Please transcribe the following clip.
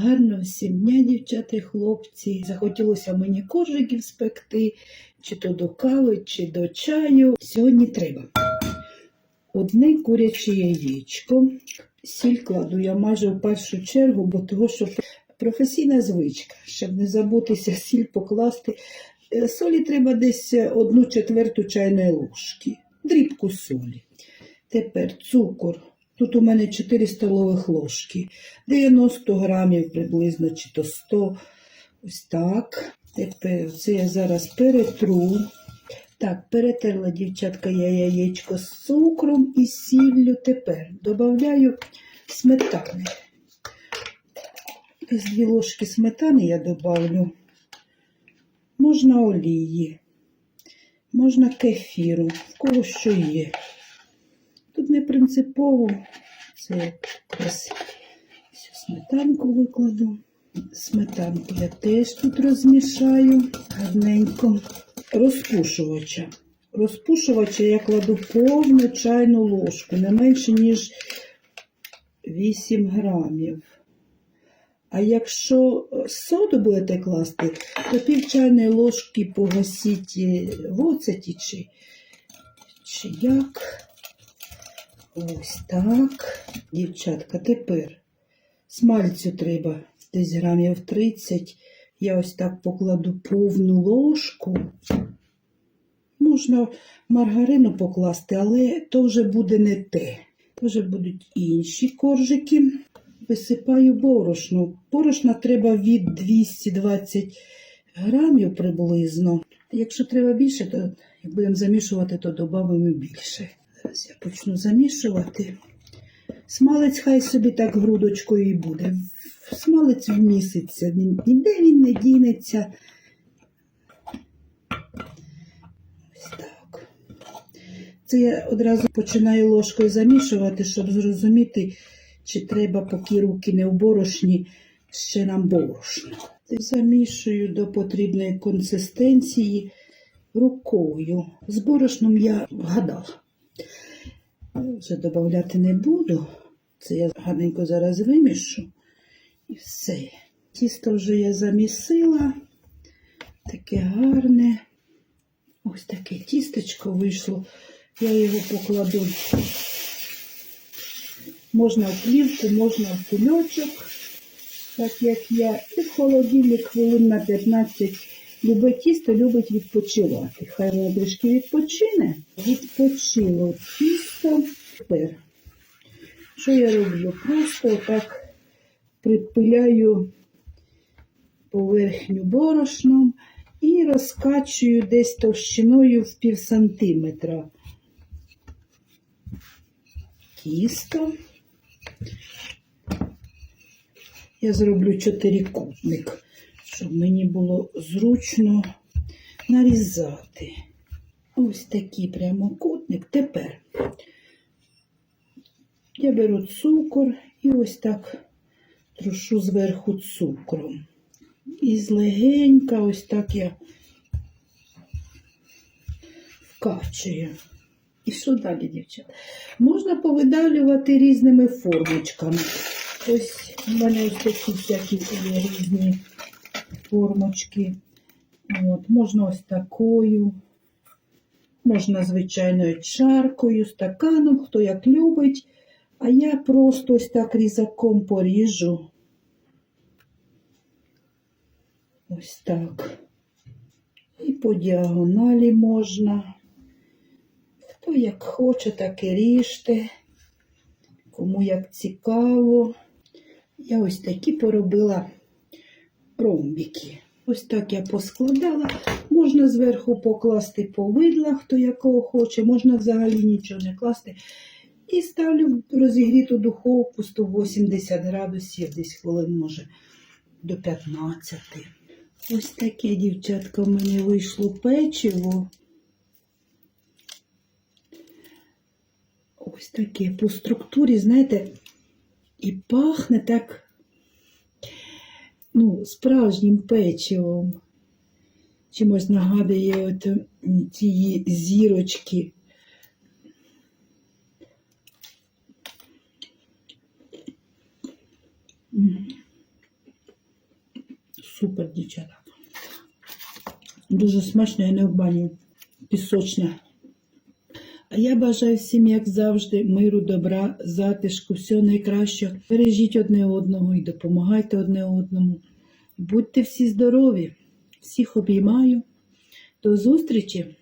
Гарно всім дня, дівчата і хлопці. Захотілося мені коржиків спекти, чи то до кави, чи до чаю. Сьогодні треба одне куряче яєчко. Сіль кладу я майже в першу чергу, бо того, що професійна звичка, щоб не забутися сіль покласти. Е, Солі треба десь одну четверту чайної ложки, дрібку солі. Тепер цукор. Тут у мене 4 столових ложки, 90 грамів приблизно чи то 100. Ось так. Тепер це я зараз перетру. Так, перетерла дівчатка я яєчко з цукром і сіллю. Тепер додаю сметани. Десь дві ложки сметани я додавлю. Можна олії, можна кефіру, в кого що є. Тут не принципово, це всю сметанку викладу. Сметанку я теж тут розмішаю гарненько. Розпушувача. Розпушувача я кладу повну чайну ложку, не менше, ніж 8 грамів. А якщо соду будете класти, то пів чайної ложки погасіть е, в оцеті чи, чи як. Ось так. Дівчатка, тепер смальцю треба десь грамів 30. Я ось так покладу повну ложку. Можна маргарину покласти, але то вже буде не те. То вже будуть інші коржики. Висипаю борошно. Борошна треба від 220 грамів приблизно. Якщо треба більше, то як будемо замішувати, то додамо більше. Зараз я почну замішувати. Смалець хай собі так грудочкою і буде. Смалець вміситься, ніде він не дінеться. Ось так. Це я одразу починаю ложкою замішувати, щоб зрозуміти, чи треба, поки руки не в борошні, ще нам борошно. Замішую до потрібної консистенції рукою. З борошном я вгадала. Вже додати не буду. Це я гарненько зараз вимішу. І все. Тісто вже я замісила. Таке гарне. Ось таке тістечко вийшло. Я його покладу. Можна в плівку, можна в кульочок, так як я. І в холодильник хвилин на 15. Любе тісто любить відпочивати. Хай воно трішки відпочине. Відпочило тісто. Тепер, що я роблю? Просто так припиляю поверхню борошном і розкачую десь товщиною в пів сантиметра. Тісто. Я зроблю чотирикутник, щоб мені було зручно нарізати. Ось такий прямокутник. Тепер я беру цукор і ось так трушу зверху цукром. І злегенька ось так я вкачую. І що далі, дівчата? Можна повидалювати різними формочками. Ось у мене ось такі всякі різні формочки. От, можна ось такою, можна звичайною чаркою, стаканом, хто як любить. А я просто ось так різаком поріжу. Ось так. І по діагоналі можна. Хто як хоче, так і ріжте. Кому як цікаво. Я ось такі поробила ромбики. Ось так я поскладала. Можна зверху покласти повидла, хто якого хоче, можна взагалі нічого не класти. І ставлю в розігріту духовку 180 градусів, десь хвилин, може, до 15. Ось таке, дівчатка, в мене вийшло печиво. Ось таке по структурі, знаєте, і пахне так, ну, справжнім печивом. Чимось нагадує от ті зірочки. Супер, дівчата. Дуже смачно, я не обманюю. Пісочне. А я бажаю всім, як завжди, миру, добра, затишку, всього найкращого. Бережіть одне одного і допомагайте одне одному. Будьте всі здорові. Всіх обіймаю. До зустрічі!